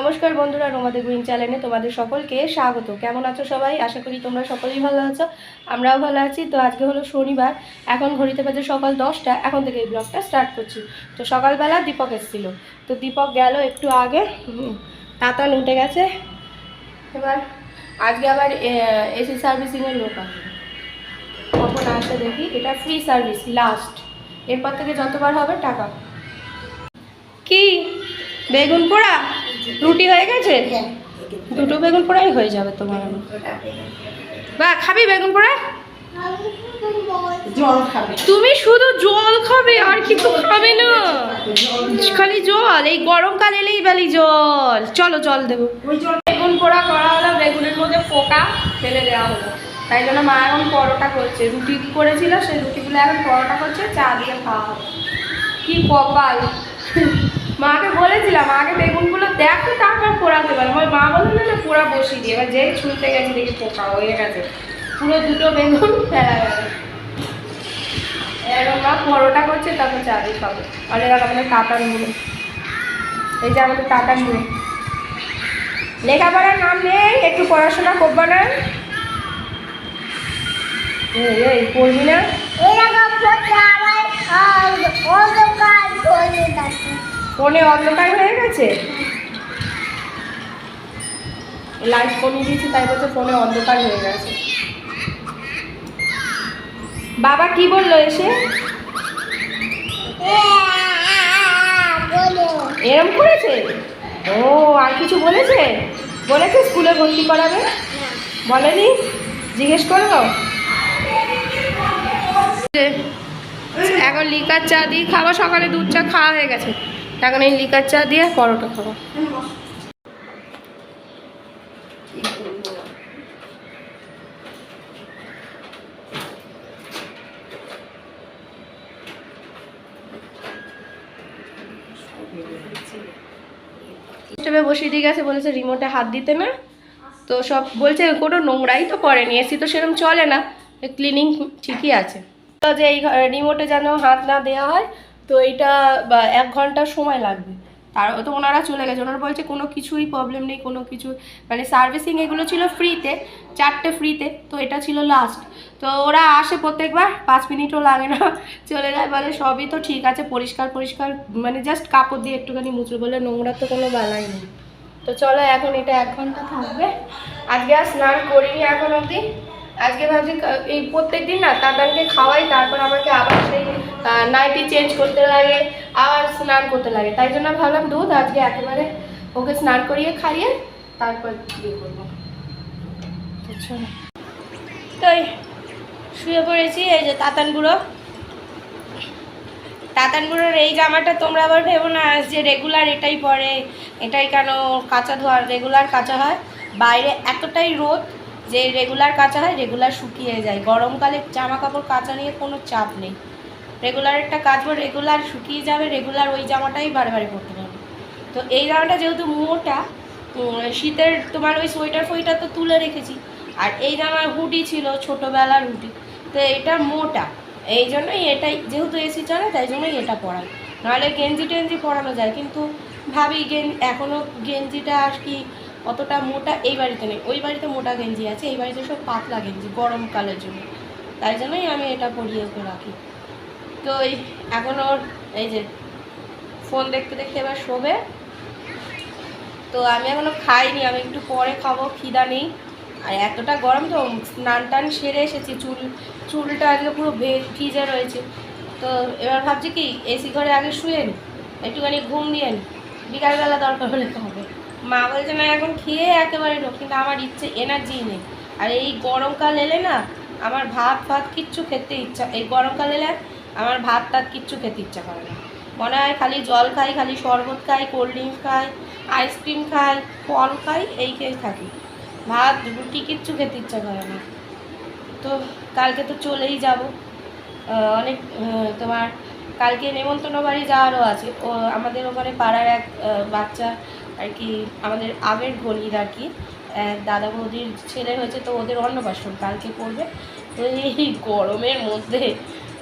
নমস্কার বন্ধুরা রোমাদের গ্রিন চ্যানেলে তোমাদের সকলকে স্বাগত। কেমন আছো সবাই? আশা করি তোমরা সকলেই ভালো আছো, আমরাও ভালো আছি। তো আজকে হলো শনিবার, এখন ঘড়িতে বাজে সকাল দশটা, এখন থেকে এই ব্লগটা স্টার্ট করছি। তো সকালবেলা দীপক এসেছিল। তো দীপক গেল একটু আগে তাতান উঠে গেছে। এবার আজকে আবার এসি সার্ভিসিংয়ের লোক আসবে। কখন আসে দেখি? এটা ফ্রি সার্ভিস লাস্ট এরপর থেকে যতবার হবে, টাকা। কি? বেগুন পোড়া রুটি হয়ে গেছে? দুটো বেগুন পোড়াই হয়ে যাবে তোমার। বা খাবি বেগুন পোড়া? জল তুমি শুধু জল খাবে আর কিছু খাবে না। খালি জল এই গরমকাল এলেই বেলি জল। চলো জল দেবো। বেগুন পোড়া করা হলো বেগুনের মধ্যে পোকা ফেলে দেওয়া হলো। তাই জন্য মা এখন পরোটা করছে। রুটি করেছিল? সেই রুটিগুলো এখন পরোটা করছে চা দিয়ে খাওয়া হবে কি কপাল। মাকে বলেছিলাম, আগে বেগুনগুলো দেখো, তারপর পোড়াতে পারো আমার মা বলল, না পোড়া বসিয়ে দিয়ে এবার যেই ছুলতে গেছে, দেখি পোকা হয়ে গেছে। পুরো দুটো বেগুন ফেলা গেছে। করছে মুড়ো লেখাপড়ার নাম নেই, একটু পড়াশোনা করব না। পড়বি না? ফোনে অন্ধকার হয়ে গেছে? লাইট কমিয়ে দিয়েছি, তাই বলছে ফোনে অন্ধকার হয়ে গেছে। বাবা কি বলল এসে? এরম করেছে? ও, আর কিছু বলেছে? বলেছে স্কুলে ভর্তি করাবে? বলেনি? জিজ্ঞেস করব এখন লিকার চা দিই খাব, সকালে দুধ চা খাওয়া হয়ে গেছে। এখন এই লিকার চা দিয়ে পরোটা খাব। বসিয়ে দিয়ে গেছে, বলেছে রিমোটে হাত দিতে না। তো সব বলছে, কোনো নোংরাই তো পড়েনি এসি তো সেরকম চলে না। ক্লিনিং ঠিকই আছে। তো যে এই রিমোটে যেন হাত না দেওয়া হয় তো এইটা বা এক ঘণ্টা সময় লাগবে। তার তো ওনারা চলে গেছে। ওনারা বলছে কোনো কিছুই প্রবলেম নেই, কোনো কিছু মানে সার্ভিসিং এগুলো ছিল ফ্রিতে চারটে ফ্রিতে তো এটা ছিল লাস্ট তো ওরা আসে প্রত্যেকবার, পাঁচ মিনিটও লাগে না, চলে যায়, বলে সবই তো ঠিক আছে, পরিষ্কার পরিষ্কার মানে জাস্ট কাপড় দিয়ে একটুখানি মুছবে বলে নোংরা তো কোনো বালাই নেই। তো চলো এখন এটা এক ঘণ্টা থাকবে। আজকে আর স্নান করিনি এখন অবধি। আজকে ভাবছি এই প্রত্যেক দিন না তাদানকে খাওয়াই, তারপর আমাকে আবার সেই নাইটি চেঞ্জ করতে লাগে, আবার স্নান করতে লাগে। তাই জন্য ভাবলাম দুধ আজকে একেবারে ওকে স্নান করিয়ে খাইয়ে তারপর ইয়ে করব। তো চলো। তো এই শুয়ে পড়েছি, এই যে তাতান বুড়ো। তাতান বুড়োর এই জামাটা তোমরা আবার ভেবো না যে রেগুলার এটাই পরে, এটাই কেন কাঁচা ধোয়া রেগুলার কাঁচা হয়। বাইরে এতটাই রোদ যে রেগুলার কাঁচা হয় রেগুলার শুকিয়ে যায়। গরমকালে জামা কাপড় কাঁচা নিয়ে কোনো চাপ নেই। রেগুলার একটা কাচবো রেগুলার শুকিয়ে যাবে রেগুলার ওই জামাটাই বারে বারে পরতে পারবে তো এই জামাটা যেহেতু মোটা শীতের তোমার ওই সোয়েটার ফোয়েটার তো তুলে রেখেছি। আর এই জামার হুডি ছিল ছোটোবেলার হুডি। তো এটা মোটা। এই জন্যই এটাই, যেহেতু এসি চলে, তাই জন্যই এটা পরাই। নাহলে গেঞ্জি টেঞ্জি পরানো যায়। কিন্তু ভাবি গেন এখনও গেঞ্জিটা আর কি অতটা মোটা এই বাড়িতে নেই। ওই বাড়িতে মোটা গেঞ্জি আছে, এই বাড়িতে সব পাতলা গেঞ্জি গরমকালের জন্য। তাই জন্যই আমি এটা পরিয়ে রাখি। তো এই এখন ওর এই যে ফোন দেখতে দেখতে এবার শোবে। তো আমি এখনও খাইনি, আমি একটু পরে খাব, খিদা নেই। আর এতটা গরম তো, স্নান টান সেরে এসেছি, চুল, চুলটা আজকে পুরো ভে- ভিজে রয়েছে। তো এবার ভাবছি কি, এসি ঘরে আগে শুয়ে নি, একটুখানি ঘুম দিয়ে নি। বিকালবেলা দরকার হলে খাবে। মা বলছে না এখন খেয়ে একেবারে ঢোক কিন্তু আমার ইচ্ছে এনার্জি নেই। আর এই গরমকাল এলে না, আমার ভাত ফাত কিচ্ছু খেতে ইচ্ছা, এই গরমকাল এলে আমার ভাত টাত কিচ্ছু খেতে ইচ্ছা করে না। মনে হয় খালি জল খাই, খালি শরবত খাই কোল্ড ড্রিঙ্কস খাই আইসক্রিম খাই, ফল খাই, এই খেয়ে থাকি। ভাত, রুটি কিচ্ছু খেতে ইচ্ছা করে না। তো কালকে তো চলেই যাব। অনেক তোমার কালকে নেমন্তন্ন বাড়ি যাওয়ারও আছে। ও, আমাদের ওখানে পাড়ার এক বাচ্চা আর কি, আমাদের আগের গলির আর কি দাদা বৌদির ছেলে হয়েছে, তো ওদের অন্নপ্রাশন কালকে করবে তো এই গরমের মধ্যে,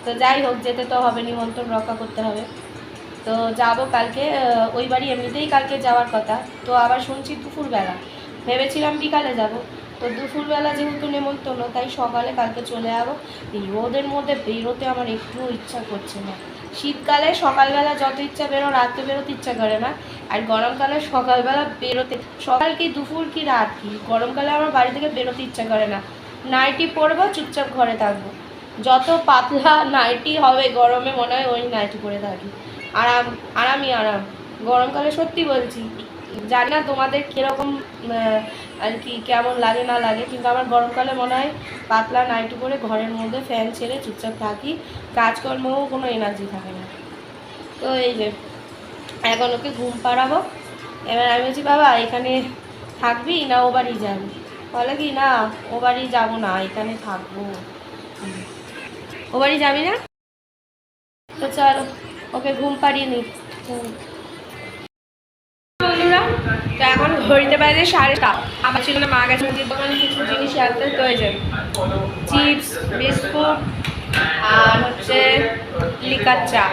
তো যাই হোক, যেতে তো হবে, নিমন্ত্রণ রক্ষা করতে হবে। তো যাব কালকে ওই বাড়ি এমনিতেই কালকে যাওয়ার কথা। তো আবার শুনছি দুপুরবেলা। ভেবেছিলাম বিকালে যাব। তো দুপুরবেলা যেহেতু নেমন্তন্ন, তাই সকালে কালকে চলে যাব এই রোদের মধ্যে বেরোতে আমার একটুও ইচ্ছা করছে না। শীতকালে সকালবেলা যত ইচ্ছা বেরো রাত্রে বেরোতে ইচ্ছা করে না। আর গরমকালে সকালবেলা বেরোতে সকাল কি দুপুর কি রাত কি? গরমকালে আমার বাড়ি থেকে বেরোতে ইচ্ছা করে না। নাইটি পরবো, চুপচাপ ঘরে থাকব। যত পাতলা নাইটি হবে গরমে মনে হয় ওই নাইটি পরে থাকি। আরাম, আরামই আরাম। গরমকালে সত্যি বলছি, জানি না তোমাদের কীরকম আর কি কেমন লাগে না লাগে, কিন্তু আমার গরমকালে মনে হয় পাতলা নাইটি পরে ঘরের মধ্যে ফ্যান ছেড়ে চুপচাপ থাকি। কাজকর্মেও কোনো এনার্জি থাকে না। তো এই যে এখন ওকে ঘুম পাড়াবো। এবার আমি বলছি, বাবা, এখানে থাকবি না ও বাড়ি যাবি? বলে কি, না, ও বাড়ি যাব না, এখানে থাকব। ও বাড়ি যাবি না? তো চলো, ওকে ঘুম পাড়িয়ে নি বন্ধুরা, তো এখন ঘড়িতে বাজে সাড়ে সাত আমার ছিল না মা গেছে মুদির দোকানে, কিছু জিনিস আনতে প্রয়োজন চিপস, বিস্কুট, আর হচ্ছে লিকার চা।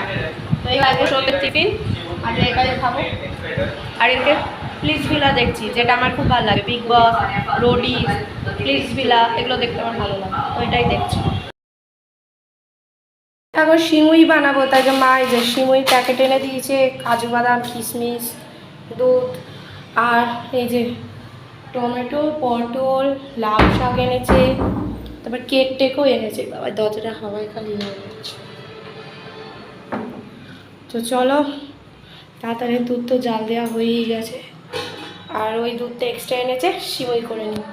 তো এই সন্ধ্যের টিফিন। আর এখানে খাব। আর এদিকে প্লিজ ভিলা দেখছি, যেটা আমার খুব ভালো লাগে। Bigg Boss Roadies Splitsvilla এগুলো দেখতে আমার ভালো লাগে। তো এটাই দেখছি। এখন সিমুই বানাবো, তাই যে মা এই যে সিমুই প্যাকেট এনে দিয়েছে, কাজু বাদাম কিশমিশ দুধ, আর এই যে টমেটো, পটল, লাউ শাক এনেছে, তারপর কেক টেকও এনেছে। বাবা দরজাটা হাওয়ায় খালি হয়ে যাচ্ছে। তো চলো তাড়াতাড়ি দুধ তো জাল দেওয়া হয়েই গেছে। আর ওই দুধটা এক্সট্রা এনেছে, সিমই করে নিই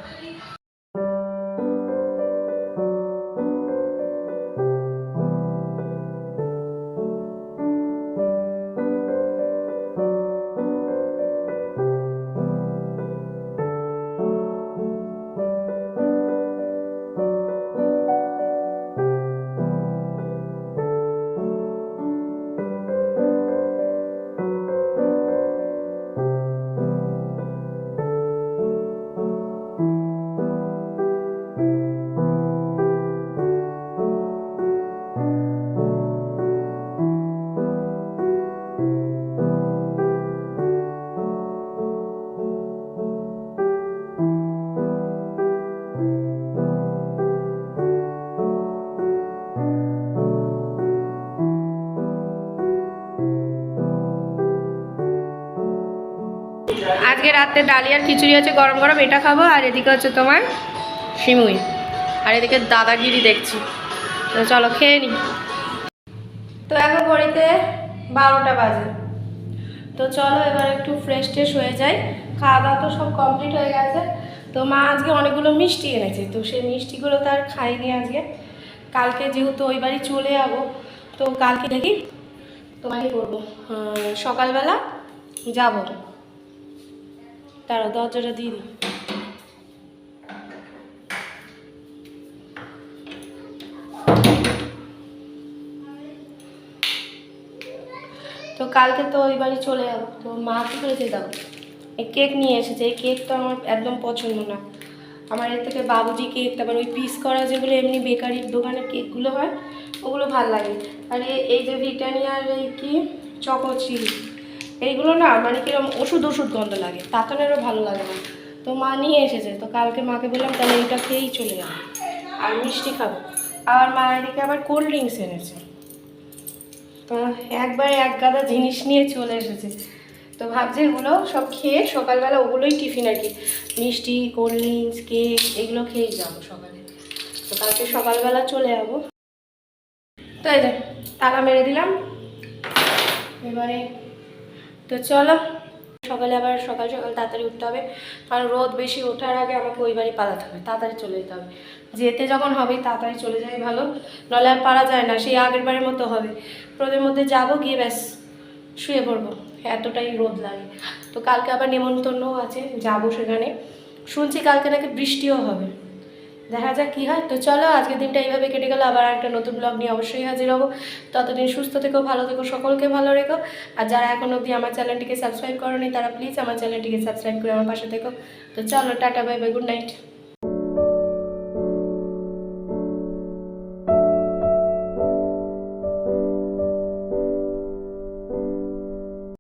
রাতে ডালিয়ার খিচুড়ি আছে, গরম গরম, এটা খাব। আর এদিকে হচ্ছে তোমার সিমুই আর এদিকে দাদাগিরি দেখছি। তো চলো খেয়ে নি। তো এখন ঘড়িতে বারোটা বাজে। তো চলো এবার একটু ফ্রেশ ট্রেশ হয়ে যাই। খাওয়া দাওয়া তো সব কমপ্লিট হয়ে গেছে। তো মা আজকে অনেকগুলো মিষ্টি এনেছে। তো সেই মিষ্টিগুলো তো আর খাইনি আজকে। কালকে যেহেতু ওই বাড়ি চলে যাব, তো কালকে দেখি তোমাকে করব। সকালবেলা যাব। তারা দরজাটা দিয়ে দিই তো কালকে তো ওই বাড়ি চলে যাব, তো মা কী করেছে দাও? এই কেক নিয়ে এসেছে, এই কেক তো আমার একদম পছন্দ না। আমার এর থেকে বাবুজি কেক, তারপর ওই পিস করা যেগুলো এমনি বেকারির দোকানের কেকগুলো হয়, ওগুলো ভালো লাগে। আর এই যে ব্রিটানিয়ার এই কি? চকো চিলি এইগুলো না মানে কীরকম ওষুধ ওষুধ গন্ধ লাগে তাতনেরও ভালো লাগে না। তো মা নিয়ে এসেছে, তো কালকে মাকে বললাম তাহলে এইটা খেয়েই চলে যাব। আর মিষ্টি খাব। আর মা এদিকে আবার কোল্ড ড্রিঙ্কস এনেছে। তো একবারে এক গাদা জিনিস নিয়ে চলে এসেছে। তো ভাবছি এগুলো সব খেয়ে সকালবেলা ওগুলোই টিফিন আর কি। মিষ্টি কোল্ড ড্রিঙ্কস কেক এগুলো খেয়েই যাব সকালে। তো কালকে সকালবেলা চলে যাব। তো এই তালা মেরে দিলাম। এবারে তো চলো, সকালে আবার সকাল সকাল তাড়াতাড়ি উঠতে হবে। কারণ রোদ বেশি ওঠার আগে আমাকে ওই বাড়ি পালাতে হবে, তাড়াতাড়ি চলে যেতে হবে। যেতে যখন হবে, তাড়াতাড়ি চলে যাই ভালো। নাহলে আর পারা যায় না, সেই আগের বারের মতো হবে। রোদের মধ্যে যাব গিয়ে ব্যাস, শুয়ে পড়ব। এতটাই রোদ লাগে। তো কালকে আবার নেমন্তন্নও আছে, যাব সেখানে। শুনছি কালকে নাকি বৃষ্টিও হবে। দেখা যাক কী হয়। তো চলো, আজকের দিনটা এইভাবে কেটে গেল। আবার একটা নতুন ব্লগ নিয়ে অবশ্যই হাজির হব। ততদিন সুস্থ থেকো, ভালো থেকো, সকলকে ভালো রেখো। আর যারা এখন অবধি আমার চ্যানেলটিকে সাবস্ক্রাইব করনি, তারা প্লিজ আমার চ্যানেলটিকে সাবস্ক্রাইব করে আমার পাশে থেকো। তো চলো, tata bye bye good night